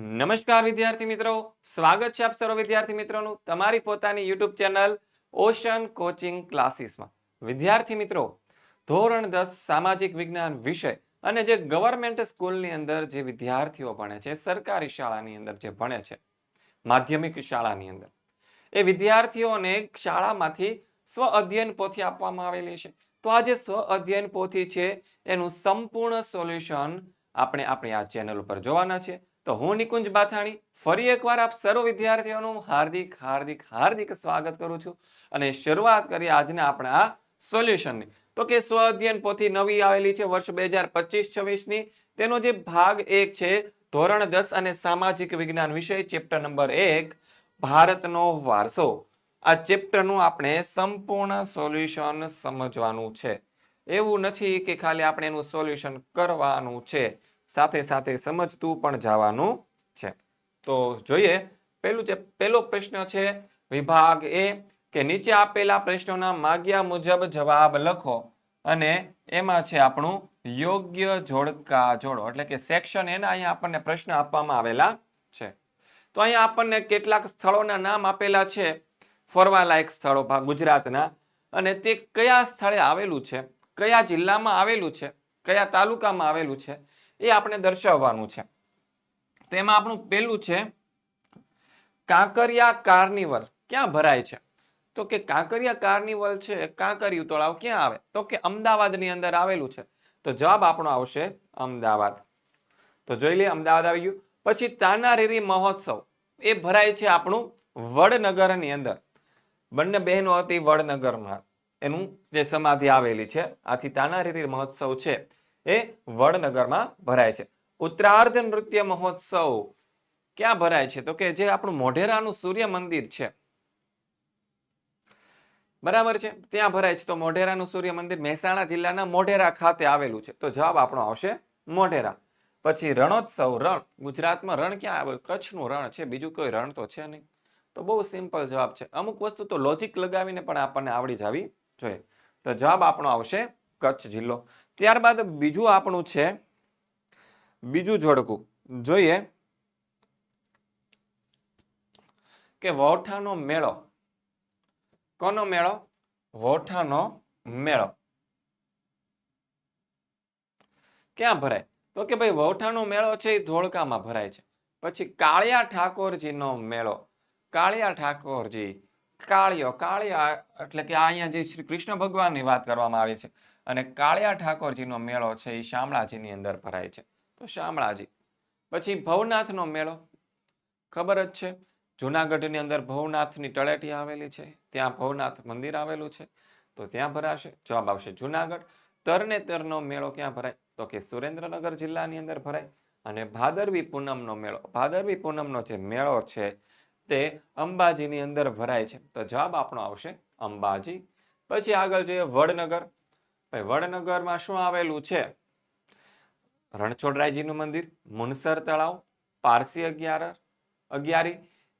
નમસ્કાર વિદ્યાર્થી મિત્રો. સ્વાગત છે આપ સર્વ વિદ્યાર્થી મિત્રોનું તમારી પોતાની યુટ્યુબ ચેનલ ઓશન કોચિંગ ક્લાસીસમાં. વિદ્યાર્થી મિત્રો, ધોરણ દસ સામાજિક વિજ્ઞાન વિષય અને જે ગવર્મેન્ટ સ્કૂલની અંદર જે વિદ્યાર્થીઓ ભણે છે, સરકારી શાળાની અંદર જે ભણે છે, માધ્યમિક શાળાની અંદર, એ વિદ્યાર્થીઓને શાળામાંથી સ્વ અધ્યયન પોથી આપવામાં આવેલી છે. તો આ જે સ્વ અધ્યયન પોથી છે, એનું સંપૂર્ણ સોલ્યુશન આપણે આપણી આ ચેનલ ઉપર જોવાના છે. તો હું નિકુંજ બાથાણી ફરી એકવાર આપ સર્વ વિદ્યાર્થીઓનું હાર્દિક હાર્દિક હાર્દિક સ્વાગત કરું છું અને શરૂઆત કરીએ આજના આપણા સોલ્યુશનની. તો કે સ્વ અધ્યયન પોથી નવી આવેલી છે વર્ષ બે હજાર પચીસ છવ્વીસની. તેનો જે ભાગ એક છે ધોરણ દસ અને સામાજિક વિજ્ઞાન વિષય, ચેપ્ટર નંબર એક, ભારતનો વારસો. આ ચેપ્ટરનું આપણે સંપૂર્ણ સોલ્યુશન સમજવાનું છે. એવું નથી કે ખાલી આપણે એનું સોલ્યુશન કરવાનું છે. સાથે સાથે સમજતું પણ જવાનું છે. તો જોઈએ, પેલું છે પેલો પ્રશ્ન છે, વિભાગ એ કે નીચે આપેલા પ્રશ્નોના માગ્યા મુજબ જવાબ લખો. અને એમાં છે આપણું યોગ્ય જોડકા જોડો, એટલે કે સેક્શન એના અહીંયા આપણને પ્રશ્ન આપવામાં આવેલા છે. તો અહીંયા આપણને કેટલાક સ્થળોના નામ આપેલા છે. ફરવાલાયક સ્થળો ગુજરાતના. અને તે કયા સ્થળે આવેલું છે? કયા જિલ્લામાં આવેલું છે? કયા તાલુકામાં આવેલું છે? એ આપણે દર્શાવવાનું છે. તો એમાં આપણું પેલું છે, કાંકરિયા કાર્નિવલ. ક્યાં ભરાય છે? તો કે કાંકરિયા કાર્નિવલ છે કાંકરિયું તળાવ ક્યાં આવે? તો કે અમદાવાદની અંદર આવેલું છે. તો જવાબ આપણો આવશે અમદાવાદ. તો જોઈ લઈએ, અમદાવાદ આવી ગયું. પછી તાનારીરી મહોત્સવ. એ ભરાય છે આપણું વડનગરની અંદર. બંને બહેનો હતી વડનગરમાં. એનું જે સમાધિ આવેલી છે, આથી તાનારીરી મહોત્સવ છે. એ વડનગરમાં ભરાય છે. ઉત્તરાર્ધ નૃત્ય મહોત્સવ ક્યાં ભરાય છે? તો કે જે આપણું મોઢેરાનું સૂર્ય મંદિર છે. બરાબર છે? ત્યાં ભરાય છે. તો મોઢેરાનું સૂર્ય મંદિર મહેસાણા જિલ્લાના મોઢેરા ખાતે આવેલું છે. તો જવાબ આપણો આવશે મોઢેરા. પછી રણોત્સવ, રણ. ગુજરાતમાં રણ ક્યાં આવે? કચ્છનું રણ છે. બીજું કોઈ રણ તો છે નહીં. તો બહુ સિમ્પલ જવાબ છે. અમુક વસ્તુ તો લોજિક લગાવીને પણ આપણને આવડી જવી જોઈએ. તો જવાબ આપણો આવશે કચ્છ જિલ્લો. ત્યારબાદ બીજું આપણું છે, બીજું જોડકું જોઈએ કે વોઠાનો મેળો. કોનો મેળો? વોઠાનો મેળો. ક્યાં ભરાય? તો કે ભાઈ વોઠાનો મેળો છે એ ધોળકામાં ભરાય છે. પછી કાળિયા ઠાકોરજીનો મેળો. કાળિયા ઠાકોરજી, કાળિયો, કાળિયા એટલે કે અહીંયા જે શ્રી કૃષ્ણ ભગવાનની વાત કરવામાં આવી છે. અને કાળિયા ઠાકોરજીનો મેળો છે એ શામળાજીની અંદર ભરાય છે. તો શામળાજી, પછી ભવનાથનો મેળો, ખબર જ છે? જુનાગઢની અંદર ભવનાથની તળેટી આવેલી છે, ત્યાં ભવનાથ મંદિર આવેલું છે, તો ત્યાં ભરાશે. જવાબ આવશે જુનાગઢ. તરણેતરનો મેળો ક્યાં ભરાય? તો કે સુરેન્દ્રનગર જિલ્લાની અંદર ભરાય. અને ભાદરવી પૂનમનો મેળો, ભાદરવી પૂનમનો જે મેળો છે તે અંબાજીની અંદર ભરાય છે. તો જવાબ આપણો આવશે અંબાજી. પછી આગળ જોઈએ વડનગર. ભાઈ વડનગરમાં શું આવેલું છે? રણછોડરાયજીનું મંદિર, મુનસર તળાવ, પારસી અગિયાર અગિયારી,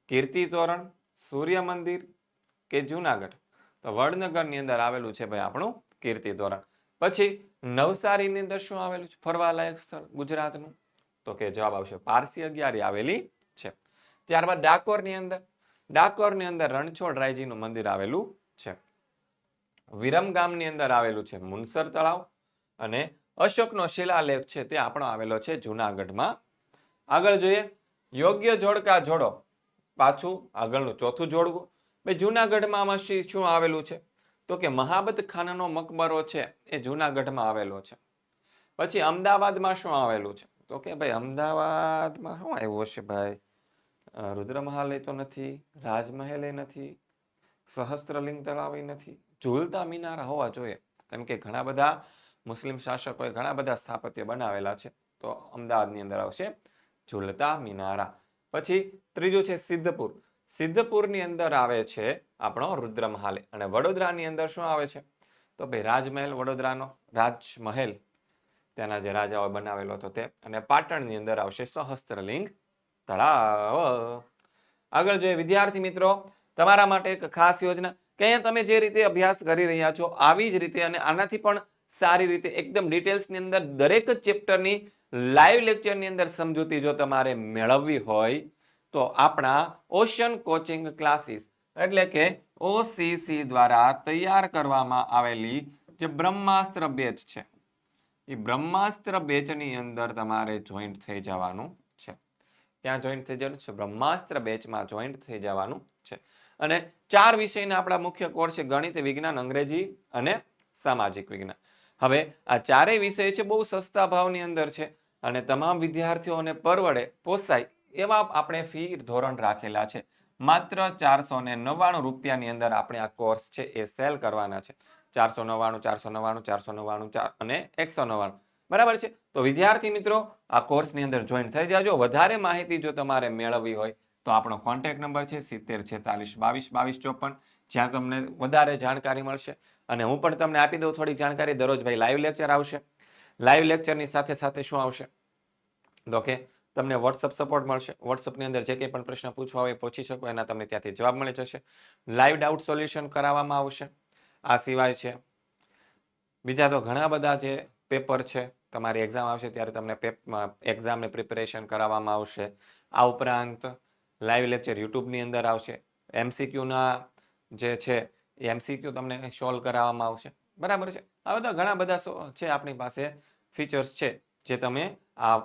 કીર્તિ તોરણ, સૂર્ય મંદિર કે જુનાગઢ? તો વડનગરની અંદર આવેલું છે ભાઈ આપણું કીર્તિ તોરણ. પછી નવસારીની અંદર શું આવેલું છે? ફરવાલાયક સ્થળ ગુજરાતનું? તો કે જવાબ આવશે પારસી અગિયારી આવેલી છે. ત્યારબાદ ડાકોરની અંદર ડાકોરની અંદર રણછોડરાયજીનું મંદિર આવેલું છે. વિરમ ગામની અંદર આવેલું છે મુનસર તળાવ અને અશોકનો શિલાલેખ છે તે આપણો આવેલો છે જુનાગઢમાં. આગળ જોઈએ, યોગ્ય જોડકા જોડો. પાછું આગળનું ચોથું જોડવું. બે, જુનાગઢમાં આમાં શું આવેલું છે? તો કે મહાબત ખાનનો મકબરો છે એ જુનાગઢમાં આવેલો છે. પછી અમદાવાદમાં શું આવેલું છે? તો કે ભાઈ અમદાવાદમાં શું આવ્યું હશે ભાઈ? રુદ્રમહાલ રુદ્રમહાલય તો નથી, રાજમહેલ એ નથી સહસ્ત્રલિંગ તળાવય નથી. ઝૂલતા મિનારા હોવા જોઈએ. કેમ કે ઘણા બધા મુસ્લિમ શાસકોએ ઘણા બધા સ્થાપત્ય બનાવેલા છે. તો અમદાવાદની અંદર આવશે ઝૂલતા મિનારા. પછી ત્રીજું છે સિદ્ધપુર. સિદ્ધપુરની અંદર આવે છે આપણો રુદ્રમહાલ. અને વડોદરાની અંદર શું આવે છે? તો ભાઈ રાજમહેલ વડોદરાનો, રાજમહેલ. તેના જે રાજાઓ બનાવેલો હતો તે. અને પાટણની અંદર આવશે સહસ્ત્રલિંગ તળાવ. આગળ જોઈએ વિદ્યાર્થી મિત્રો તમારા માટે એક ખાસ યોજના કે અહીંયા તમે જે રીતે અભ્યાસ કરી રહ્યા છો આવી જ રીતે અને આનાથી પણ સારી રીતે એકદમ ડિટેલ્સની અંદર દરેક ચેપ્ટરની લાઈવ લેક્ચરની અંદર સમજૂતી જો તમારે મેળવવી હોય, તો આપણા ઓશન કોચિંગ ક્લાસીસ એટલે કે ઓસીસી દ્વારા તૈયાર કરવામાં આવેલી જે બ્રહ્માસ્ત્ર બેચ છે, એ બ્રહ્માસ્ત્ર બેચની અંદર તમારે જોઈન્ટ થઈ જવાનું છે. ત્યાં જોઈન્ટ થઈ જવાનું છે? બ્રહ્માસ્ત્ર બેચમાં જોઈન્ટ થઈ જવાનું છે. અને ચાર વિષયના આપણા મુખ્ય કોર્સ છે ગણિત, વિજ્ઞાન, અંગ્રેજી અને સામાજિક વિજ્ઞાન. હવે આ ચારેય વિષય છે બહુ સસ્તા ભાવની અંદર છે અને તમામ વિદ્યાર્થીઓને પરવડે, પોસાય એવા આપણે ફી ધોરણ રાખેલા છે. માત્ર ચારસો ને નવ્વાણું રૂપિયાની અંદર આપણે આ કોર્સ છે એ સેલ કરવાના છે. ચારસો નવ્વાણું ચારસો નવ્વાણું ચારસો નવ્વાણું, ચાર અને એકસો નવ્વાણું. બરાબર છે? તો વિદ્યાર્થી મિત્રો, આ કોર્સની અંદર જોઈન થઈ જાજો. વધારે માહિતી જો તમારે મેળવવી હોય તો આપણો કોન્ટેક્ટ નંબર છે સિત્તેર છેતાલીસ બાવીસ બાવીસ ચોપન. જ્યાં તમને વધારે જાણકારી મળશે. અને હું પણ તમને આપી દઉં થોડીક જાણકારી. દરરોજ ભાઈ લાઈવ લેક્ચર આવશે લાઈવ લેક્ચરની સાથે સાથે શું આવશે? તો કે તમને વોટ્સઅપ સપોર્ટ મળશે. વોટ્સઅપની અંદર જે કંઈ પણ પ્રશ્ન પૂછવા હોય પૂછી શકો. એના તમને ત્યાંથી જવાબ મળી જશે. લાઈવ ડાઉટ સોલ્યુશન કરાવવામાં આવશે. આ સિવાય છે. બીજા તો ઘણા બધા જે પેપર છે. તમારી એક્ઝામ આવશે ત્યારે તમને એક્ઝામની પ્રિપેરેશન કરાવવામાં આવશે. આ ઉપરાંત લાઈવ લેક્ચર યુટ્યુબની અંદર આવશે. એમસીક્યુના જે છે, એ એમસીક્યુ તમને સોલ્વ કરાવવામાં આવશે. બરાબર છે? આ બધા ઘણા બધા છે આપણી પાસે ફીચર્સ છે, જે તમે આ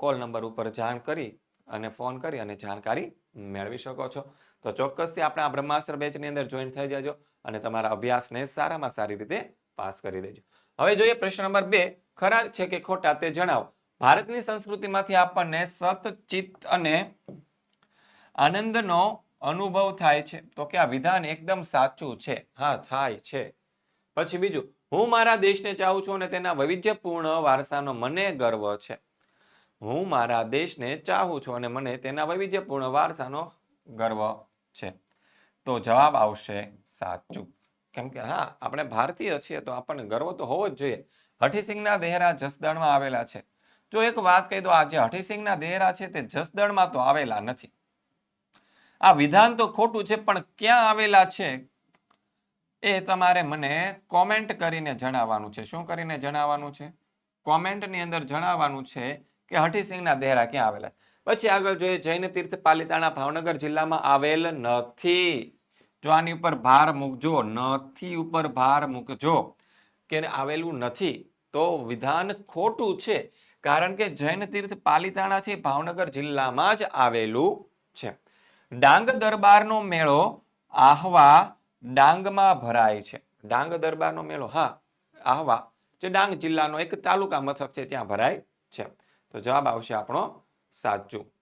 કોલ નંબર ઉપર જાણ કરી અને ફોન કરી અને જાણકારી મેળવી શકો છો. તો ચોક્કસથી આપણે આ બ્રહ્માસ્ત્ર બેચની અંદર જોઈન થઈ જજો અને તમારા અભ્યાસને સારામાં સારી રીતે પાસ કરી દેજો. હવે જોઈએ પ્રશ્ન નંબર બે, ખરા છે કે ખોટા તે જણાવો. ભારતની સંસ્કૃતિમાંથી આપણને સત ચિત્ત અને આનંદનો અનુભવ થાય છે. તો કે આ વિધાન એકદમ સાચું છે. હા, થાય છે. પછી બીજું, હું મારા દેશને ચાહું છું અને તેના વૈવિધ્યપૂર્ણ વારસાનો મને ગર્વ છે. હું મારા દેશને ચાહું છું અને મને તેના વૈવિધ્યપૂર્ણ વારસાનો ગર્વ છે. તો જવાબ આવશે સાચું. કેમ કે હા, આપણે ભારતીય છીએ તો આપણને ગર્વ તો હોવો જ જોઈએ. હઠીસિંહના દેહરા જસદણમાં આવેલા છે. જો એક વાત કહી દો આજે હઠીસિંહના દેહરા છે તે જસદણમાં તો આવેલા નથી. આ વિધાન તો ખોટું છે, પણ ક્યાં આવેલા છે? એ તમારે મને કોમેન્ટ કરીને જણાવવાનું છે. શું કરીને જણાવવાનું છે? કોમેન્ટની અંદર જણાવવાનું છે કે હઠીસિંહના દેહરા ક્યાં આવેલા પછી આગળ જોઈએ, જૈન તીર્થ પાલિતાણા ભાવનગર જિલ્લામાં આવેલ નથી. જો આની ઉપર ભાર મૂકજો, નથી ઉપર ભાર મૂકજો. કે આવેલું નથી, તો વિધાન ખોટું છે. કારણ કે જૈન તીર્થ પાલિતાણા છે, ભાવનગર જિલ્લામાં જ આવેલું છે. ડાંગ દરબારનો મેળો આહવા ડાંગમાં ભરાય છે. ડાંગ દરબારનો મેળો, હા, આહવા. જે ડાંગ જિલ્લાનો એક તાલુકા મથક છે, ત્યાં ભરાય છે. તો જવાબ આવશે આપણો સાચું.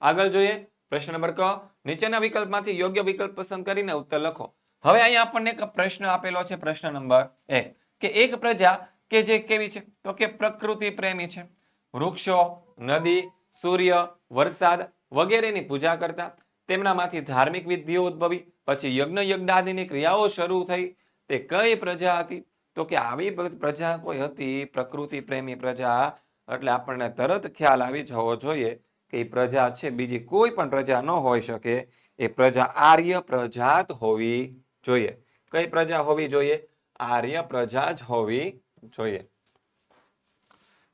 આગળ જોઈએ, પ્રશ્ન નંબર ક. નીચેના વિકલ્પમાંથી યોગ્ય વિકલ્પ પસંદ કરીને ઉત્તર લખો. હવે અહીંયા આપણને એક પ્રશ્ન આપેલો છે, પ્રશ્ન નંબર એક. કે એક પ્રજા કે જે કેવી છે? તો કે પ્રકૃતિ પ્રેમી છે. વૃક્ષો, નદી, સૂર્ય, વરસાદ વગેરેની પૂજા કરતા તેમનામાંથી ધાર્મિક વિધિઓ ઉદ્ભવી, પછી યજ્ઞ યજ્ઞાદિની ક્રિયાઓ શરૂ થઈ. તે કઈ પ્રજા હતી? તો કે આવી પ્રજા કોઈ હતી? પ્રકૃતિ પ્રેમી પ્રજા. એટલે આપણને તરત ખ્યાલ આવી જવો જોઈએ કે એ પ્રજા છે. બીજી કોઈ પણ પ્રજા ન હોઈ શકે. એ પ્રજા આર્ય પ્રજા હોવી જોઈએ. કઈ પ્રજા હોવી જોઈએ? આર્ય પ્રજા જ હોવી જોઈએ.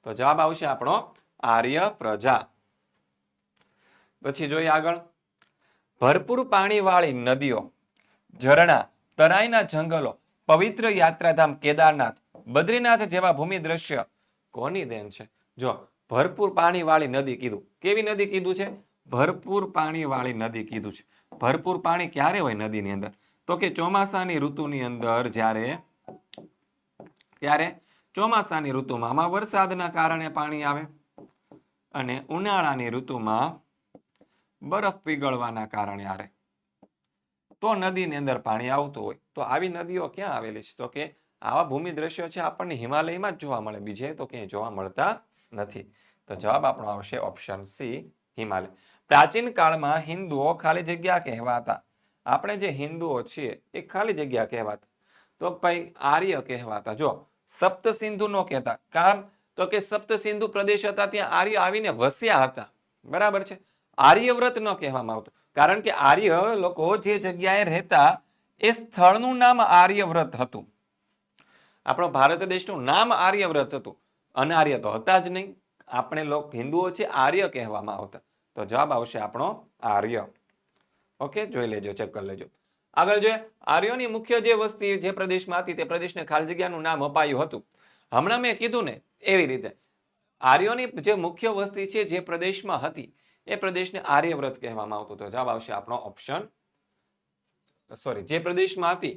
તો જવાબ આવશે આપણો આર્ય પ્રજા. પછી જોઈએ આગળ. ભરપૂર પાણીવાળી નદીઓ, ઝરણા, તરાઈના જંગલો, પવિત્ર યાત્રાધામ કેદારનાથ, બદ્રીનાથ જેવા ભૂમિ દ્રશ્ય કોની દેન છે? જો ભરપૂર પાણીવાળી નદી કીધું, કેવી નદી કીધું છે? ભરપૂર પાણીવાળી નદી કીધું છે. ભરપૂર પાણી ક્યારે હોય નદીની અંદર? તો કે ચોમાસાની ઋતુની અંદર જ્યારે, ત્યારે ચોમાસાની ઋતુમાં વરસાદના કારણે પાણી આવે અને ઉનાળાની ઋતુમાં બરફ પીગળવાના કારણે આરે. તો નદીની અંદર પાણી આવતું હોય, તો આવી નદીઓ ક્યાં આવેલી છે? તો કે આવા ભૂમિ દ્રશ્યો છે આપણને હિમાલયમાં જ જોવા મળે, બીજે તો ક્યાંય જોવા મળતા નથી. તો જવાબ આપણો આવશે ઓપ્શન સી, હિમાલય. પ્રાચીન કાળમાં હિન્દુઓ ખાલી જગ્યા કહેવાતા. આપણે જે હિન્દુઓ છીએ એ ખાલી જગ્યા કહેવાતા. તો ભાઈ આર્ય કહેવાતા. જો સપ્ત સિંધુ નો કહેતા. કારણ તો કે સપ્ત સિંધુ પ્રદેશ હતા, ત્યાં આર્ય આવીને વસ્યા હતા. બરાબર છે? આર્યવ્રત ન કહેવામાં આવતું. કારણ કે આર્ય લોકો જે જગ્યાએ રહેતા એ સ્થળનું નામ આર્યવ્રત હતું. આપણો ભારત દેશનું નામ આર્યવ્રત હતું. અનાર્ય તો હતા જ નહીં. આપણે લોક હિન્દુઓ છે, આર્ય કહેવામાં આવતા. તો જવાબ આવશે આપણો આર્ય. ઓકે, જોઈ લેજો, ચેક કરી લેજો. આગળ જોઈએ. આર્યોની મુખ્ય જે વસ્તી જે પ્રદેશમાં હતી તે પ્રદેશને ખાલી જગ્યાનું નામ અપાયું હતું. હમણાં મેં કીધું ને એવી રીતે. આર્યોની જે મુખ્ય વસ્તી છે જે પ્રદેશમાં હતી એ પ્રદેશને આર્યવ્રત કહેવામાં આવતો હતો. જવાબ આવશે આપણો ઓપ્શન સોરી જે પ્રદેશમાં હતી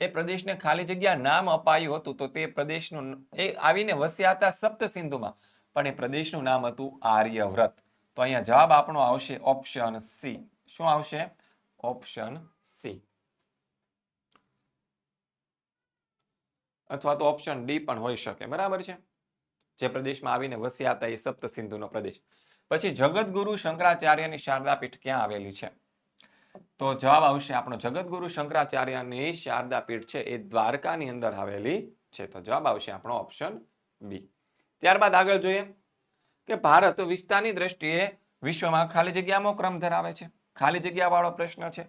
એ પ્રદેશને ખાલી જગ્યા નામ અપાયું હતું, તો તે પ્રદેશનું એ આવીને વસ્યા હતા સપ્ત સિંધુમાં, પણ એ પ્રદેશનું નામ હતું આર્યવ્રત. તો અહીંયા જવાબ આપણો આવશે ઓપ્શન સી શું આવશે? ઓપ્શન સી અથવા તો ઓપ્શન ડી પણ હોઈ શકે. બરાબર છે? જે પ્રદેશમાં આવીને વસ્યા હતા એ સપ્ત સિંધુનો પ્રદેશ. પછી જગતગુરુ શંકરાચાર્યની શારદા પીઠ ક્યાં આવેલી છે? તો જવાબ આવશે આપણો જગતગુરુ શંકરાચાર્યની શારદા પીઠ છે, એ દ્વારકાની અંદર આવેલી છે. તો જવાબ આવશે આપણો ઓપ્શન બી. ત્યારબાદ આગળ જોઈએ કે ભારત વિસ્તારની દ્રષ્ટિએ વિશ્વમાં ખાલી જગ્યામાં ક્રમ ધરાવે છે. ખાલી જગ્યા વાળો પ્રશ્ન છે.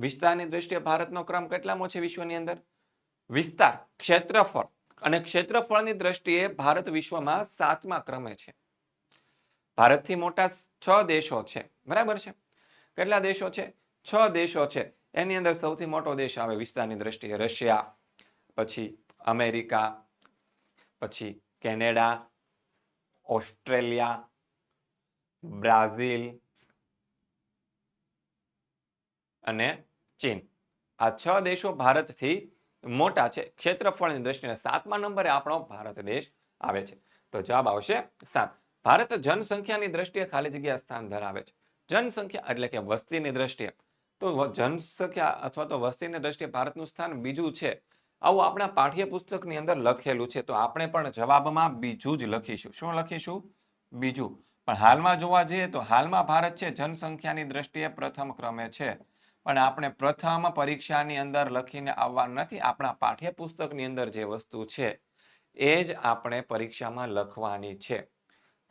વિસ્તારની દ્રષ્ટિએ ભારતનો ક્રમ કેટલામો છે વિશ્વની અંદર? વિસ્તાર, ક્ષેત્રફળ અને ક્ષેત્રફળની દ્રષ્ટિએ ભારત વિશ્વમાં સાતમા ક્રમે છે. ભારતથી મોટા છ દેશો છે. બરાબર છે? કેટલા દેશો છે? છ દેશો છે. એની અંદર સૌથી મોટો દેશ આવે વિસ્તારની દ્રષ્ટિએ રશિયા, પછી અમેરિકા, પછી કેનેડા, ઓસ્ટ્રેલિયા, બ્રાઝિલ અને ચીન. આ છ દેશો ભારતથી મોટા છે. ક્ષેત્રફળની દ્રષ્ટિએ સાતમા નંબરે આપણો ભારત દેશ આવે છે. તો જવાબ આવશે સાત. ભારત જનસંખ્યાની દ્રષ્ટિએ ખાલી જગ્યા સ્થાન ધરાવે છે. જનસંખ્યા એટલે કે વસ્તીની દ્રષ્ટિએ. તો જનસંખ્યા અથવા તો વસ્તીની દ્રષ્ટિએ ભારતનું સ્થાન બીજું છે. આવું આપણા પાઠ્યપુસ્તકની અંદર લખેલું છે. તો આપણે પણ જવાબમાં બીજું જ લખીશું. શું લખીશું? બીજું. પણ હાલમાં જોવા જઈએ તો હાલમાં ભારત છે જનસંખ્યાની દ્રષ્ટિએ પ્રથમ ક્રમે છે. પણ આપણે પ્રથમ પરીક્ષાની અંદર લખીને આવવા નથી આપણા પાઠ્યપુસ્તકની અંદર જે વસ્તુ છે, એ જ આપણે પરીક્ષામાં લખવાની છે.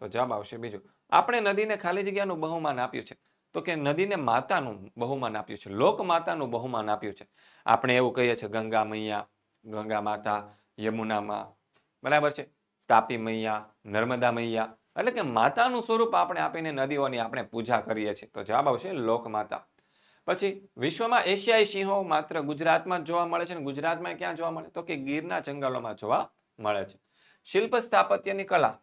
તો જવાબ આવશે બીજું. આપણે નદીને ખાલી જગ્યાનું બહુમાન આપ્યું છે. તો કે નદીને માતાનું બહુમાન આપ્યું છે. લોક માતાનું બહુમાન આપ્યું છે. આપણે એવું કહીએ છીએ ગંગા મૈયા, ગંગા માતા, યમુના માં. બરાબર છે? તાપી મૈયા, નર્મદા મૈયા. એટલે કે માતાનું સ્વરૂપ આપણે આપીને નદીઓની આપણે પૂજા કરીએ છીએ. તો જવાબ આવશે લોક માતા. પછી વિશ્વમાં એશિયાઈ સિંહો માત્ર ગુજરાતમાં જોવા મળે છે અને ગુજરાતમાં ક્યાં જોવા મળે? તો કે ગીરના જંગલોમાં જોવા મળે છે. શિલ્પ સ્થાપત્યની કલા.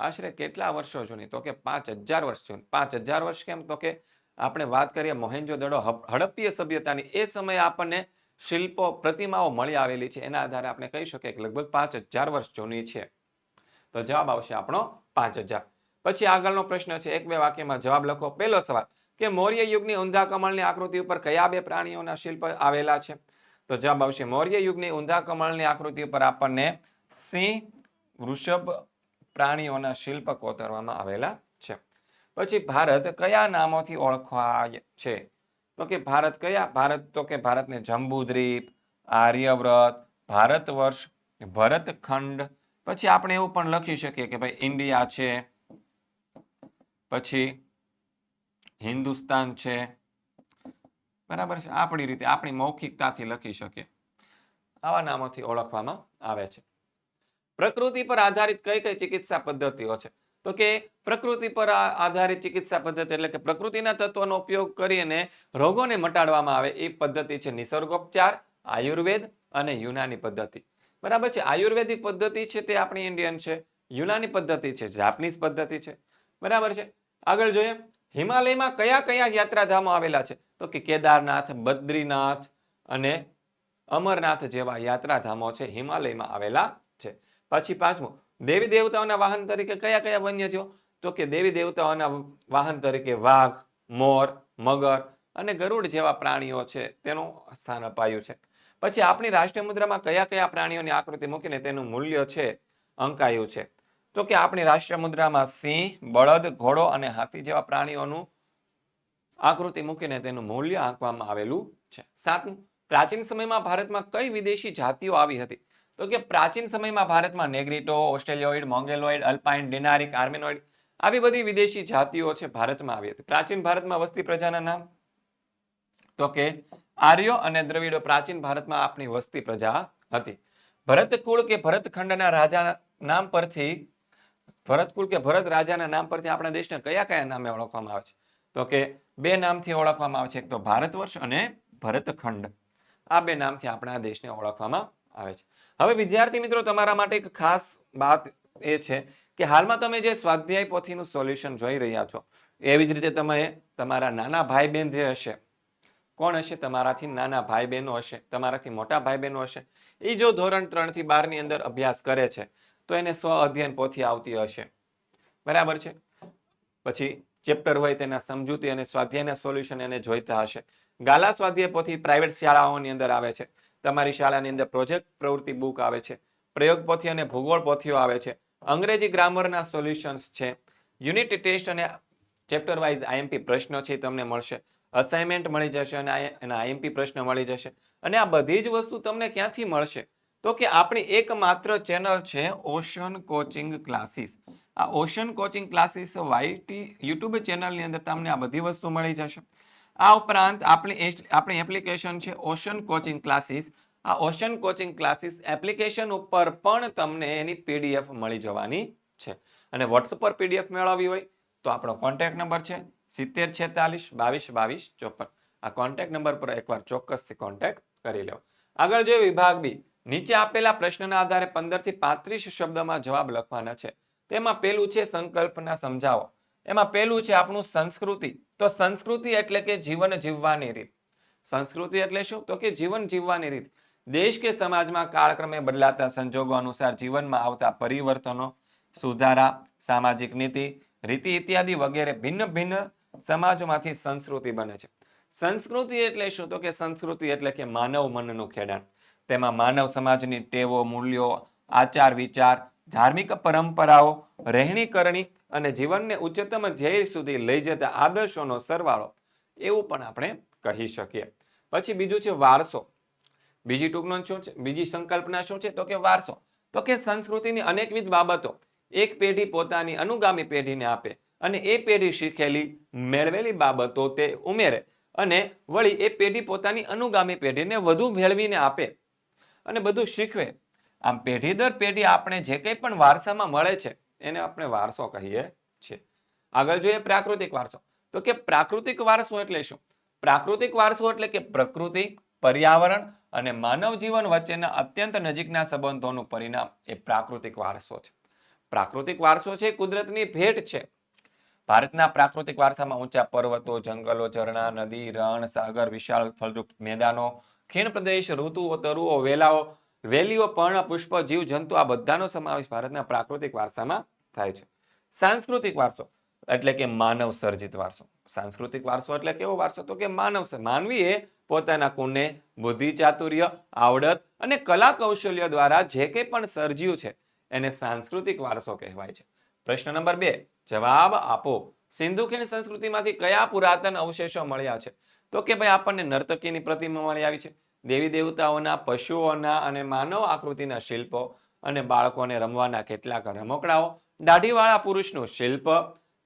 આશરે કેટલા વર્ષો જૂની? તો કે પાંચ હજાર વર્ષ જૂની. પાંચ હજાર વર્ષ કેમ? તો કે આપણે વાત કરીએ મોહેન્જો દડો હડપ્પીય સભ્યતાની. એ સમયે આપણને શિલ્પો, પ્રતિમાઓ મળી આવેલી છે. એના આધારે આપણે કહી શકીએ કે લગભગ પાંચ હજાર વર્ષ જૂની છે. તો જવાબ આવશે આપણો પાંચ હજાર. પછી આગળનો પ્રશ્ન છે, એક બે વાક્યમાં જવાબ લખો. પહેલો સવાલ, કે મૌર્ય યુગની ઊંધા કમળની આકૃતિ ઉપર કયા બે પ્રાણીઓના શિલ્પ આવેલા છે? તો જવાબ આવશે, મૌર્ય યુગની ઊંધા કમળની આકૃતિ ઉપર આપણને સિંહ, વૃષભ પ્રાણીઓના શિલ્પ કોતરવામાં આવેલા છે. પછી ભારત કયા નામોથી ઓળખાય છે? તો કે ભારત કયા? ભારત તો કે ભારતને જંબુદ્વીપ, આર્યવ્રત ભારત વર્ષ ભરતખંડ. પછી આપણે એવું પણ લખી શકીએ કે ભાઈ ઇન્ડિયા છે, પછી હિન્દુસ્તાન છે. બરાબર છે? આપણી રીતે, આપણી મૌખિકતાથી લખી શકીએ. આવા નામોથી ઓળખવામાં આવે છે. પ્રકૃતિ પર આધારિત કઈ કઈ ચિકિત્સા પદ્ધતિઓ છે? તો કે પ્રકૃતિ પર આધારિત ચિકિત્સા પદ્ધતિ એટલે કે પ્રકૃતિના તત્વોનો ઉપયોગ કરીને રોગોને મટાડવામાં આવે એ પદ્ધતિ છે નિસર્ગોપચાર, આયુર્વેદ અને યુનાની પદ્ધતિ. બરાબર છે? આયુર્વેદિક પદ્ધતિ છે તે આપણી ઇન્ડિયન છે, યુનાની પદ્ધતિ છે, જાપનીઝ પદ્ધતિ છે. બરાબર છે? આગળ જોઈએ, હિમાલયમાં કયા કયા યાત્રાધામો આવેલા છે? તો કે કેદારનાથ, બદ્રીનાથ અને અમરનાથ જેવા યાત્રાધામો છે હિમાલયમાં આવેલા પછી પાંચમું. દેવી દેવતાઓના વાહન તરીકે કયા કયા વન્યજીવો તો કે દેવી દેવતાઓના વાહન તરીકે વાઘ, મોર, મગર અને ગરુડ જેવા પ્રાણીઓ છે, તેનું સ્થાન અપાયું છે. પછી આપણી રાષ્ટ્રીય મુદ્રામાં કયા કયા પ્રાણીઓની આકૃતિ મૂકીને તેનું મૂલ્ય છે, અંકાયું છે? તો કે આપણી રાષ્ટ્રીય મુદ્રામાં સિંહ, બળદ, ઘોડો અને હાથી જેવા પ્રાણીઓનું આકૃતિ મૂકીને તેનું મૂલ્ય આંકવામાં આવેલું છે. સાતમું. પ્રાચીન સમયમાં ભારતમાં કઈ વિદેશી જાતિઓ આવી હતી? તો કે પ્રાચીન સમયમાં ભારતમાં નેગ્રીટો, ઓસ્ટ્રેલિયોઇડ, મોંગેલોઇડ, અલ્પાઇન, ડિનારિક, આર્મેનોઇડ આવી બધી વિદેશી જાતિઓ છે ભારતમાં આવી હતી. પ્રાચીન ભારતમાં વસ્તી પ્રજાના નામ? તો કે આર્યો અને દ્રવિડો પ્રાચીન ભારતમાં આપણી વસ્તી પ્રજા હતી. ભરતકુળ કે ભરતખંડના રાજા નામ પરથી, ભરતકુળ કે ભરત રાજાના નામ પરથી આપણા દેશને કયા કયા નામે ઓળખવામાં આવે છે? તો કે બે નામથી ઓળખવામાં આવે છે. એક તો ભારત વર્ષ અને ભરતખંડ. આ બે નામથી આપણા દેશને ઓળખવામાં આવે છે. હવે વિદ્યાર્થી મિત્રો, તમારા માટે એક ખાસ વાત એ છે કે હાલમાં તમે જે સ્વાધ્યાય પોથીનું સોલ્યુશન જોઈ રહ્યા છો, એવી જ રીતે તમે તમારા નાના ભાઈ બહેન જે હશે, કોણ હશે? તમારાથી નાના ભાઈ બહેનો હશે, તમારાથી મોટા ભાઈ બહેનો હશે. એ જો ધોરણ ત્રણથી બારની અંદર અભ્યાસ કરે છે, તો એને સ્વ અધ્યયન પોથી આવતી હશે. બરાબર છે? પછી ચેપ્ટર હોય તેના સમજૂતી અને સ્વાધ્યાયના સોલ્યુશન એને જોઈતા હશે. ગાલા સ્વાધ્યાય પોથી પ્રાઇવેટ શાળાઓની અંદર આવે છે. તમારી શાળાની અંદર પ્રોજેક્ટ પ્રવૃત્તિ બુક આવે છે, પ્રયોગ પોથી અને ભૂગોળ પોથીઓ આવે છે, અંગ્રેજી ગ્રામરના સોલ્યુશન્સ છે, યુનિટ ટેસ્ટ અને ચેપ્ટર વાઇઝ આઈએમપી પ્રશ્નો છે તમને મળશે, અસાઇનમેન્ટ મળી જશે અને એના આઈએમપી પ્રશ્ન મળી જશે અને આ બધી જ વસ્તુ તમને ક્યાંથી મળશે? તો કે આપણી એકમાત્ર ચેનલ છે ઓશન કોચિંગ ક્લાસીસ. આ ocean coaching classes YT YouTube ચેનલની અંદર તમને આ બધી વસ્તુ મળી જશે. આ ઉપરાંત આપણી આપણી એપ્લિકેશન છે ઓશન કોચિંગ ક્લાસીસ આ ઓશન કોચિંગ ક્લાસીસ એપ્લિકેશન ઉપર પણ તમને એની પીડીએફ મળી જવાની છે. અને વોટ્સઅપ પર પીડીએફ મેળવવી હોય તો આપણો કોન્ટેક્ટ નંબર છે સિત્તેર છેતાલીસ બાવીસ બાવીસ ચોપન. આ કોન્ટેક્ટ નંબર પર એકવાર ચોક્કસથી કોન્ટેક્ટ કરી લો. આગળ જોઈએ વિભાગ બી. નીચે આપેલા પ્રશ્નના આધારે પંદરથી પાંત્રીસ શબ્દમાં જવાબ લખવાના છે. તેમાં પેલું છે સંકલ્પના સમજાવો. એમાં પહેલું છે આપણું સંસ્કૃતિ. તો સંસ્કૃતિ એટલે કે જીવન જીવવાની રીત. સંસ્કૃતિ એટલે શું? તો કે જીવન જીવવાની રીત. દેશ કે સમાજમાં કાળક્રમે બદલાતા સંજોગો અનુસાર જીવનમાં આવતા પરિવર્તનો, સુધારા, સામાજિક નીતિ, રીતિ ઇત્યાદિ વગેરે ભિન્ન ભિન્ન સમાજોમાંથી સંસ્કૃતિ બને છે. સંસ્કૃતિ એટલે શું? તો કે સંસ્કૃતિ એટલે કે માનવ મનનું ખેડાણ. તેમાં માનવ સમાજની ટેવો, મૂલ્યો, આચાર વિચાર, ધાર્મિક પરંપરાઓ રહેણી કરણી અને જીવનને ઉચ્ચતમ ધ્યેય સુધી લઈ જતા આદર્શોનો સરવાળો એવું પણ આપણે કહી શકીએ. પછી બીજું છે વારસો. બીજી ટૂંકનો શું છે? બીજી સંકલ્પના શું છે? તો કે વારસો. તો કે સંસ્કૃતિની અનેકવિધ બાબતો એક પેઢી પોતાની અનુગામી પેઢીને આપે અને એ પેઢી શીખેલી મેળવેલી બાબતો તે ઉમેરે અને વળી એ પેઢી પોતાની અનુગામી પેઢીને વધુ મેળવીને આપે અને બધું શીખવે. આમ પેઢી દર પેઢી આપણે જે કંઈ પણ વારસામાં મળે છે એને આપણે વારસો કહીએ છીએ. આગળ જોઈએ પ્રાકૃતિક વારસો. તો કે પ્રાકૃતિક વારસો એટલે શું? પ્રાકૃતિક વારસો એટલે કે પ્રકૃતિ, પર્યાવરણ અને માનવ જીવન વચ્ચેના અત્યંત નજીકના સંબંધોનું પરિણામ એ પ્રાકૃતિક વારસો છે. પ્રાકૃતિક વારસો છે કુદરતની ભેટ છે. ભારતના પ્રાકૃતિક વારસામાં ઊંચા પર્વતો, જંગલો, ઝરણા, નદી, રણ, સાગર, વિશાળ ફળદ્રુપ મેદાનો, ખીણ પ્રદેશ, ઋતુઓ, તરુઓ, વેલાઓ વેલીઓ, પર્ણ, પુષ્પ, જીવ, જંતુ આ બધાનો સમાવેશ ભારતના પ્રાકૃતિક વારસામાં થાય છે. સાંસ્કૃતિક વારસો એટલે કે માનવ સર્જિત વારસો. સાંસ્કૃતિક વારસો એટલે કેવો વારસો? તો કે માનવ માનવીએ પોતાના કુને બુદ્ધિ, ચાતુર્ય, આવડત અને કલા કૌશલ્ય દ્વારા જે કંઈ પણ સર્જ્યું છે એને સાંસ્કૃતિક વારસો કહેવાય છે. પ્રશ્ન નંબર બે, જવાબ આપો. સિંધુ ખીણ સંસ્કૃતિમાંથી કયા પુરાતન અવશેષો મળ્યા છે? તો કે ભાઈ આપણને નર્તકીની પ્રતિમા મળી આવી છે. દેવી દેવતાઓના, પશુઓના અને માનવ આકૃતિના શિલ્પો અને બાળકોને રમવાના કેટલાક રમકડાઓ દાઢીવાળા પુરુષનું શિલ્પ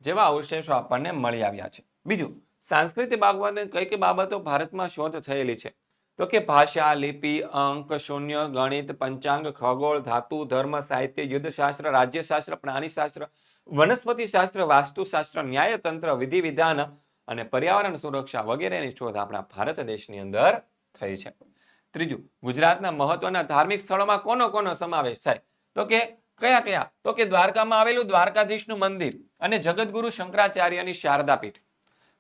જેવા અવશેષો આપણને મળી આવ્યા છે. બીજું, સાંસ્કૃતિક બાગવાને કઈ કઈ બાબતો ભારતમાં શોધ થયેલી છે? તો કે ભાષા, લિપિ, અંક, શૂન્ય, ગણિત, પંચાંગ, ખગોળ, ધાતુ, ધર્મ, સાહિત્ય, યુદ્ધશાસ્ત્ર, રાજ્યશાસ્ત્ર, પ્રાણીશાસ્ત્ર વનસ્પતિ શાસ્ત્ર વાસ્તુશાસ્ત્ર, ન્યાયતંત્ર, વિધિ વિધાન અને પર્યાવરણ સુરક્ષા વગેરેની શોધ આપણા ભારત દેશની અંદર થઈ છે. ત્રીજું, ગુજરાતના મહત્વના ધાર્મિક સ્થળોમાં કોનો કોનો સમાવેશ થાય? તો કે કયા કયા? તો કે દ્વારકામાં આવેલું દ્વારકાધીશનું મંદિર અને જગતગુરુ શંકરાચાર્યની શારદાપીઠ.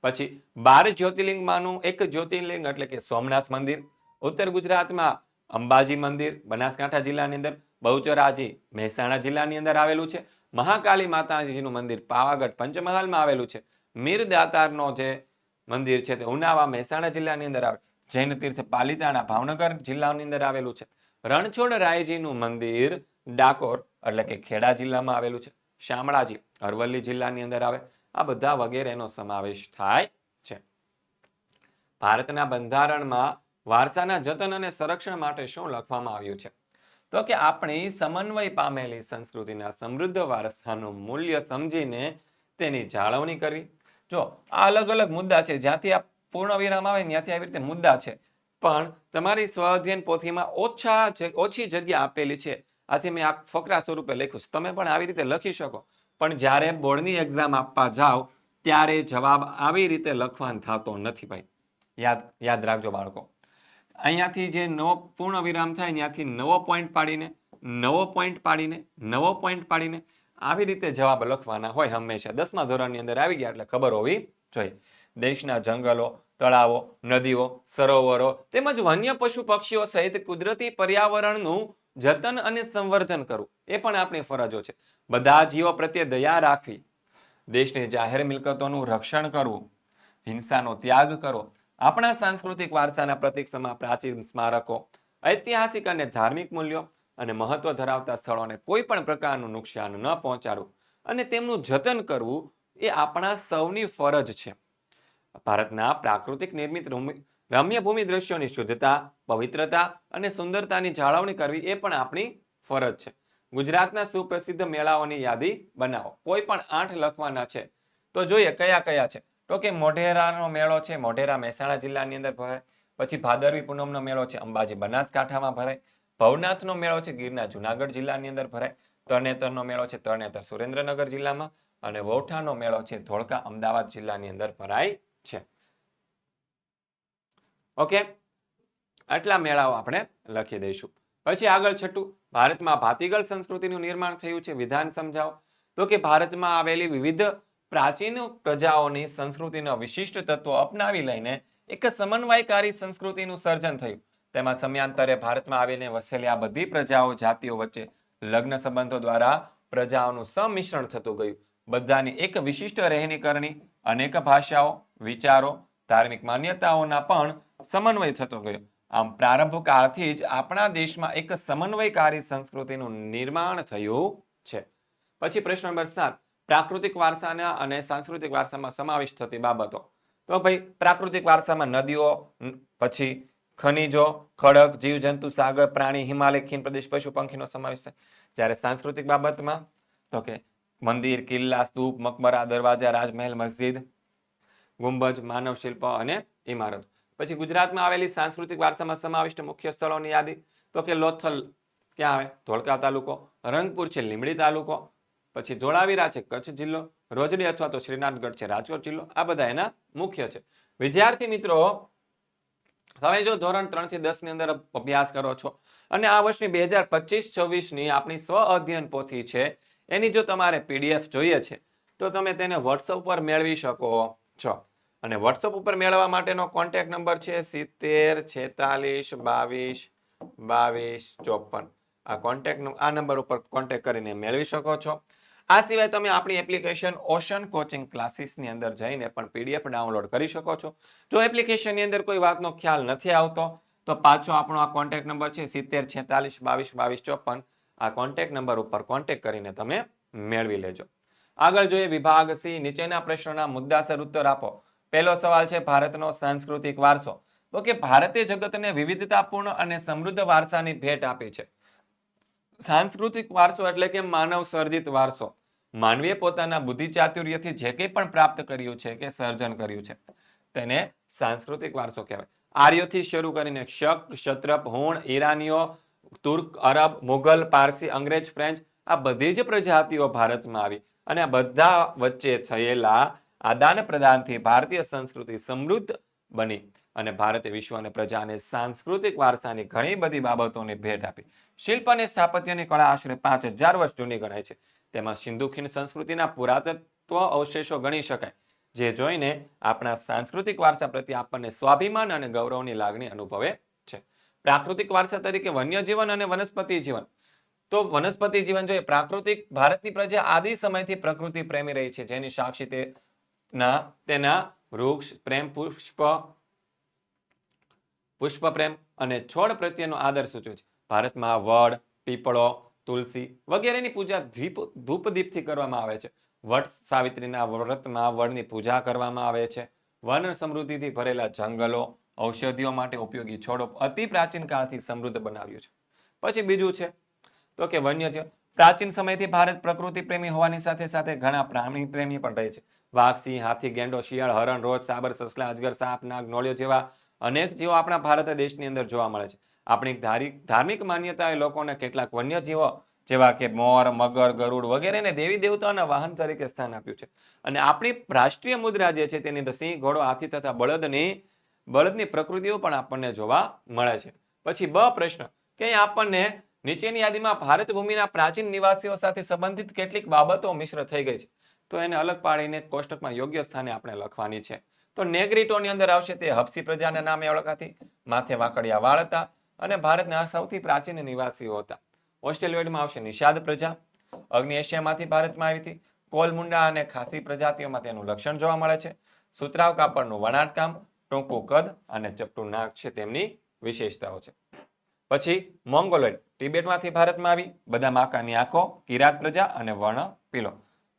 પછી, બાર જ્યોતિર્લિંગમાંનું એક જ્યોતિર્લિંગ એટલે કે સોમનાથ મંદિર, ઉત્તર ગુજરાતમાં અંબાજી મંદિર, બનાસકાંઠા જિલ્લાની અંદર બહુચરાજી મહેસાણા જિલ્લાની અંદર આવેલું છે. મહાકાલી માતાજીનું મંદિર પાવાગઢ પંચમહાલમાં આવેલું છે. મીર દાતારનો જે મંદિર છે તે ઉનાવા, મહેસાણા જિલ્લાની અંદર આવે. જૈન તીર્થ પાલિતાણા ભાવનગર જિલ્લાની અંદર આવેલું છે. રણછોડ રાયજીનું મંદિર ડાકોર એટલે કે ખેડા જિલ્લામાં આવેલું છે. શામળાજી, અરવલ્લી જિલ્લાની અંદર આવે. આ બધા વગેરેનો સમાવેશ થાય છે. ભારતના બંધારણમાં વારસાના જતન અને સંરક્ષણ માટે શું લખવામાં આવ્યું છે? તો કે આપણી સમન્વય પામેલી સંસ્કૃતિના સમૃદ્ધ વારસાનું મૂલ્ય સમજીને તેની જાળવણી કરવી. જો આ અલગ અલગ મુદ્દા છે, જ્યાંથી આ પૂર્ણ વિરામ આવે ત્યાંથી આવી રીતે મુદ્દા છે. પણ તમારી સ્વાધ્યન પોથીમાં ઓછા ઓછી જગ્યા આપેલી છે. આથી મેં આ ફકરા સ્વરૂપે લખ્યું છે. તમે પણ આવી રીતે લખી શકો. પણ જ્યારે બોર્ડની એક્ઝામ આપવા જાઓ, ત્યારે જવાબ આવી રીતે લખવાનો થતો નથી ભાઈ. યાદ યાદ રાખજો બાળકો. અહીંયાથી જે નવો પૂર્ણ વિરામ થાય ત્યાંથી નવો પોઈન્ટ પાડીને, નવો પોઈન્ટ પાડીને, નવો પોઈન્ટ પાડીને આવી રીતે જવાબ લખવાના હોય હંમેશા. દસમા ધોરણની અંદર આવી ગયા એટલે ખબર હોવી જોઈએ. દેશના જંગલો તળાવો, નદીઓ, સરોવરો તેમજ વન્ય પશુ પક્ષીઓ સહિત કુદરતી પર્યાવરણનું જતન અને સંવર્ધન કરવું. એ પણ આપણી ફરજો છે. બધા જીવો પ્રત્યે દયા રાખવી. દેશની જાહેર મિલકતોનું રક્ષણ કરવું. હિંસાનો ત્યાગ કરો આપણા સાંસ્કૃતિક વારસાના પ્રતીક સમા પ્રાચીન સ્મારકો, ઐતિહાસિક અને ધાર્મિક મૂલ્યો અને મહત્વ ધરાવતા સ્થળોને કોઈ પણ પ્રકારનું નુકસાન ન પહોંચાડવું અને તેમનું જતન કરવું એ આપણા સૌની ફરજ છે. ભારતના પ્રાકૃતિક નિર્મિત રમ્ય- ભૂમિ દ્રશ્યોની શુદ્ધતા પવિત્રતા અને સુંદરતાની જાળવણી કરવી એ પણ આપણી ફરજ છે. ગુજરાતના સુપ્રસિદ્ધ મેળાઓની યાદી બનાવો. કોઈ પણ આઠ લખવાના છે, તો જોઈએ કયા કયા છે. તો કે મોઢેરાનો મેળો છે, મોઢેરા મહેસાણા જિલ્લાની અંદર ભરાય. પછી ભાદરવી પૂનમનો મેળો છે, અંબાજી બનાસકાંઠામાં ભરાય. ભવનાથનો મેળો છે ગીરના જુનાગઢ જિલ્લાની અંદર ભરાય. તરણેતરનો મેળો છે, તરણેતર સુરેન્દ્રનગર જિલ્લામાં. અને વૌઠાનો મેળો છે, ધોળકા અમદાવાદ જિલ્લાની અંદર ભરાય. છે. ઓકે આટલા મેળાઓ આપણે લખી દઈશું. પછી આગળ છઠ્ઠું, ભારતમાં ભાતીગળ સંસ્કૃતિનું નિર્માણ થયું છે, વિધાન સમજાવો. તો કે ભારતમાં આવેલી વિવિધ પ્રાચીન પ્રજાઓની સંસ્કૃતિના વિશિષ્ટ તત્વો અપનાવી લઈને એક સમન્વયકારી સંસ્કૃતિનું સર્જન થયું. તેમાં સમયાંતરે ભારતમાં આવીને વસેલી આ બધી પ્રજાઓ, જાતિઓ વચ્ચે લગ્ન સંબંધો દ્વારા પ્રજાઓનું સમિશ્રણ થતું ગયું. બધાની એક વિશિષ્ટ રહેણી કરણી, અનેક ભાષાઓ, વિચારો, ધાર્મિક માન્યતાઓના પણ સમન્વય થતો ગયો. આમ પ્રારંભ કાળથી જ આપણા દેશમાં એક સમન્વયકારી સંસ્કૃતિનું નિર્માણ થયું છે. પછી પ્રશ્ન નંબર સાત, પ્રાકૃતિક વારસાના અને સાંસ્કૃતિક વારસામાં સમાવેશ થતી બાબતો. તો ભાઈ, પ્રાકૃતિક વારસામાં નદીઓ પછી ખનિજો, ખડક, જીવજંતુ, સાગર, પ્રાણી, હિમાલય, ખીણ પ્રદેશ, પશુ, પંખીનો સમાવેશ થાય. જ્યારે સાંસ્કૃતિક બાબતમાં, તો કે મંદિર, કિલ્લા, સ્તૂપ, મકબરા, દરવાજા, રાજમહેલ, મસ્જિદ, ગુંબજ, માનવ શિલ્પ અને ઇમારત. પછી ગુજરાતમાં આવેલી સાંસ્કૃતિક વારસામાં સમાવિષ્ટ મુખ્ય સ્થળોની યાદી. તો કે લોથલ ક્યાં આવે? ધોળકા તાલુકો, રંગપુર છે લીમડી તાલુકો, પછી ધોળાવીરા છે, કચ્છ જિલ્લો, રોજડી અથવા તો શ્રીનાથગઢ છે, રાજકોટ જિલ્લો. આ બધા એના મુખ્ય છે. વિદ્યાર્થી મિત્રો, તમે જો ધોરણ ત્રણથી દસની અંદર અભ્યાસ કરો છો, અને આ વર્ષની બે હજાર પચીસ છવ્વીસ આપણી સ્વ અધ્યયન પોથી છે એની જો તમારે પીડીએફ જોઈએ છે, તો તમે તેને વોટ્સઅપ પર મેળવી શકો છો. અને વોટ્સઅપ ઉપર મેળવવા માટેનો કોન્ટેક નંબર છે સિત્તેર, છેતાલીસ, બાવીસ બાવીસ, ચોપન. આ કોન્ટેક આ નંબર ઉપર કોન્ટેક કરીને મેળવી શકો છો. આ સિવાય તમે આપણી એપ્લિકેશન ઓશન કોચિંગ ક્લાસીસની અંદર જઈને પણ પીડીએફ ડાઉનલોડ કરી શકો છો. જો એપ્લિકેશનની અંદર કોઈ વાતનો ખ્યાલ નથી આવતો, તો પાછો આપણો આ કોન્ટેક્ટ નંબર છે સિત્તેર, છેતાલીસ, બાવીસ બાવીસ, ચોપન. આ કોન્ટેક્ટ નંબર ઉપર કોન્ટેક્ટ કરીને તમે મેળવી લેજો. આગળ જોઈએ વિભાગ સી, નીચેના પ્રશ્નોના મુદ્દાસર ઉત્તર આપો. પહેલો સવાલ છે ભારતનો સાંસ્કૃતિક વારસો. તો કે ભારતે જગતને વિવિધતાપૂર્ણ અને સમૃદ્ધ વારસાની ભેટ આપી છે. સાંસ્કૃતિક વારસો એટલે કે માનવ સર્જિત વારસો. માનવીએ પોતાના બુદ્ધિ ચાતુર્યથી જે કંઈ પણ પ્રાપ્ત કર્યું છે કે સર્જન કર્યું છે, તેને સાંસ્કૃતિક વારસો કહેવાય. આર્યોથી શરૂ કરીને શક ક્ષત્રપ, હુણ, ઈરાનીઓ તુર્ક, અરબ, મુઘલ, પારસી, અંગ્રેજ, ફ્રેન્ચ આ બધી જ પ્રજાતિઓ ભારતમાં આવી અને આ બધા વચ્ચે થયેલા આદાન પ્રદાનથી ભારતીય સંસ્કૃતિ સમૃદ્ધ બની અને ભારતે વિશ્વ અને પ્રજાને સાંસ્કૃતિક વારસાની ઘણી બધી બાબતોની ભેટ આપી. શિલ્પ અને સ્થાપત્યની કળા આશરે પાંચ હજાર વર્ષ જૂની ગણાય છે. તેમાં સિંધુ ખીણ સંસ્કૃતિના પુરાતત્વ અવશેષો ગણી શકાય, જે જોઈને આપણા સાંસ્કૃતિક વારસા પ્રત્યે આપણને સ્વાભિમાન અને ગૌરવની લાગણી અનુભવે પ્રાકૃતિક વારસા તરીકે વન્યજીવન અને વનસ્પતિ જીવન. તો વનસ્પતિ જીવન જોઈએ, પ્રાકૃતિક ભારતની પ્રજા આદિ સમયથી પ્રકૃતિ પ્રેમી રહી છે. જેની સાક્ષી તેના વૃક્ષ, પ્રેમ, પુષ્પ પુષ્પ પ્રેમ અને છોડ પ્રત્યેનો આદર સૂચવે છે. ભારતમાં વડ, પીપળો, તુલસી વગેરેની પૂજા ધીપ ધૂપ દીપથી કરવામાં આવે છે. વટ સાવિત્રીના વ્રતમાં વડની પૂજા કરવામાં આવે છે. વન સમૃદ્ધિથી ભરેલા જંગલો ઔષધિઓ માટે ઉપયોગી છોડો અતિ પ્રાચીન કાળથી સમૃદ્ધ બનાવ્યું છે. પછી બીજું છે, તો કે વન્યજીવ પ્રાચીન સમયથી ભારત પ્રકૃતિ પ્રેમી હોવાની સાથે સાથે ઘણા પ્રાણી પ્રેમી પણ રહે છે. વાઘ, સિંહ, હાથી, ગેંડો, શિયાળ, હરણ, રોજ, સાબર, સસલા, અજગર, સાપ, નાગ, નોળિયો જેવા અનેક જીવો આપણા ભારત દેશની અંદર જોવા મળે છે. આપણી ધારી- ધાર્મિક માન્યતાએ લોકોને કેટલાક વન્યજીવો જેવા કે મોર, મગર, ગરુડ વગેરેને દેવી દેવતાઓના વાહન તરીકે સ્થાન આપ્યું છે. અને આપણી રાષ્ટ્રીય મુદ્રા જે છે તેની અંદર સિંહ, ઘોડો, હાથી તથા બળદની બળદની પ્રકૃતિઓ પણ આપણને જોવા મળે છે. પછી બ પ્રશ્ન, કે આપણને નીચેની યાદીમાં ભારત ભૂમિના પ્રાચીન નિવાસીઓ સાથે સંબંધિત કેટલીક બાબતો મિશ્ર થઈ ગઈ છે? તો એને અલગ પાડીને કોષ્ટકમાં યોગ્ય સ્થાને આપણે લખવાની છે. તો નેગ્રીટોની અંદર આવશે તે હપસી પ્રજાના નામે ઓળખાતી, માથે વાકડિયા વાળ હતા અને ભારતના સૌથી પ્રાચીન નિવાસીઓ હતા. ઓસ્ટ્રેલિયામાં આવશે નિષાદ પ્રજા, અગ્નિ એશિયામાંથી ભારતમાં આવી હતી, કોલમુંડા અને ખાસી પ્રજાતિઓમાં તેનું લક્ષણ જોવા મળે છે. સુતરાવ કાપડનું વણાટકામ ટૂંકું કદ અને ચપટું નાક છે તેમની વિશેષતાઓ છે. પછી મોંગોલોઇડ, તિબેટમાંથી ભારતમાં આવી, બધા માકાની આંખો, કિરાત પ્રજા અને વર્ણ પીલો.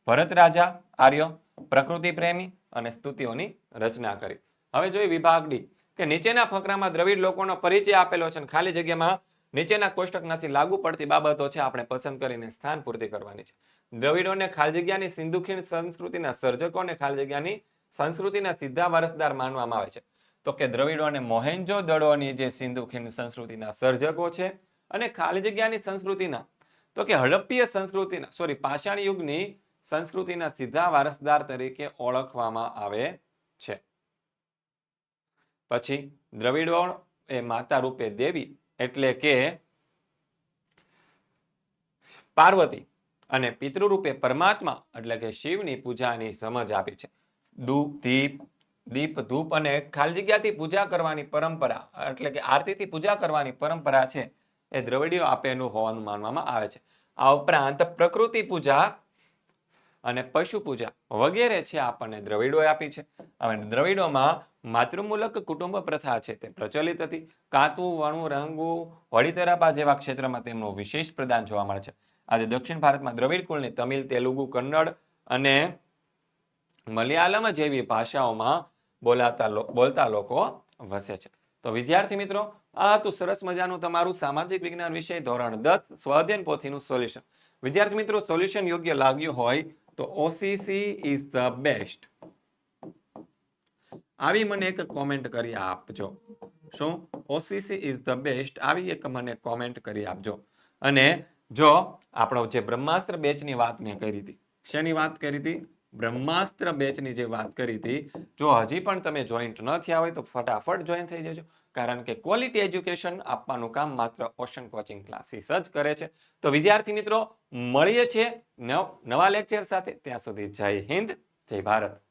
ભરત રાજા, આર્ય, પ્રકૃતિ પ્રેમી અને સ્તુતિઓની રચના કરી. હવે જોઈએ વિભાગ ડી, કે નીચેના ફકરામાં દ્રવિડ લોકોનો પરિચય આપેલો છે અને ખાલી જગ્યામાં નીચેના કોષ્ટક નથી લાગુ પડતી બાબતો છે આપણે પસંદ કરીને સ્થાન પૂર્તિ કરવાની છે. દ્રવિડોને ખાલી જગ્યાની સિંધુ ખીણ સંસ્કૃતિના સર્જકો અને ખાલી જગ્યાની સંસ્કૃતિના સીધા વારસદાર માનવામાં આવે છે. તો કે દ્રવિડો અને મોહેન્જો દડોની જે સિંધુ ખીણ સંસ્કૃતિના સર્જકો છે અને ખાલી જગ્યાની સંસ્કૃતિના, તો કે હડપ્પીય સંસ્કૃતિના સોરી પાષાણ યુગની સંસ્કૃતિના સીધા વારસદાર તરીકે ઓળખવામાં આવે છે. પછી દ્રવિડો એ માતા રૂપે દેવી એટલે કે પાર્વતી અને પિતૃ રૂપે પરમાત્મા એટલે કે શિવની પૂજાની સમજ આપી છે. ધૂપ, દીપ દીપ, ધૂપ અને ખાલી જગ્યાથી પૂજા કરવાની પરંપરા, એટલે કે આરતીથી પૂજા કરવાની પરંપરા છે, એ દ્રવિડીઓ આપેલું હોવાનું માનવામાં આવે છે. આ ઉપરાંત પ્રકૃતિ પૂજા અને પશુ પૂજા વગેરે છે આપણને દ્રવિડોએ આપી છે. હવે દ્રવિડોમાં માતૃમૂલક કુટુંબ પ્રથા છે, તે પ્રચલિત હતી. કાંતવું વણવું રંગવું વડીતરાપા જેવા ક્ષેત્રમાં તેમનું વિશેષ પ્રદાન જોવા મળે છે. આજે દક્ષિણ ભારતમાં દ્રવિડ કુળની તમિલ, તેલુગુ, કન્નડ અને મલયાલમ જેવી ભાષાઓમાં બોલાતા બોલતા લોકો વસે છે. તો વિદ્યાર્થી મિત્રો, આ હતું સરસ મજાનું તમારું સામાજિક વિજ્ઞાન વિષય ધોરણ દસ સ્વાધ્યન પોથીનું સોલ્યુશન. વિદ્યાર્થી મિત્રો, સોલ્યુશન યોગ્ય લાગ્યું હોય તો ઓસીસી ઇઝ ધ બેસ્ટ આવી મને એક કોમેન્ટ કરી આપજો. શું? ઓસીસી ઇઝ ધ બેસ્ટ આવી એક મને કોમેન્ટ કરી આપજો. અને જો આપણો જે બ્રહ્માસ્ત્ર બેચની વાત મેં કરી હતી, શેની વાત કરી હતી? બ્રહ્માસ્ત્ર બેચની જે વાત કરી હતી, જો હજી પણ તમે જોઈન્ટ ન થયા હોય તો ફટાફટ જોઈન થઈ જજો. કારણ કે ક્વોલિટી એજ્યુકેશન આપવાનું કામ માત્ર ઓશન કોચિંગ ક્લાસીસ જ કરે છે. તો વિદ્યાર્થી મિત્રો, મળીએ છીએ નવ- લેક્ચર સાથે. ત્યાં સુધી જય હિન્દ, જય ભારત.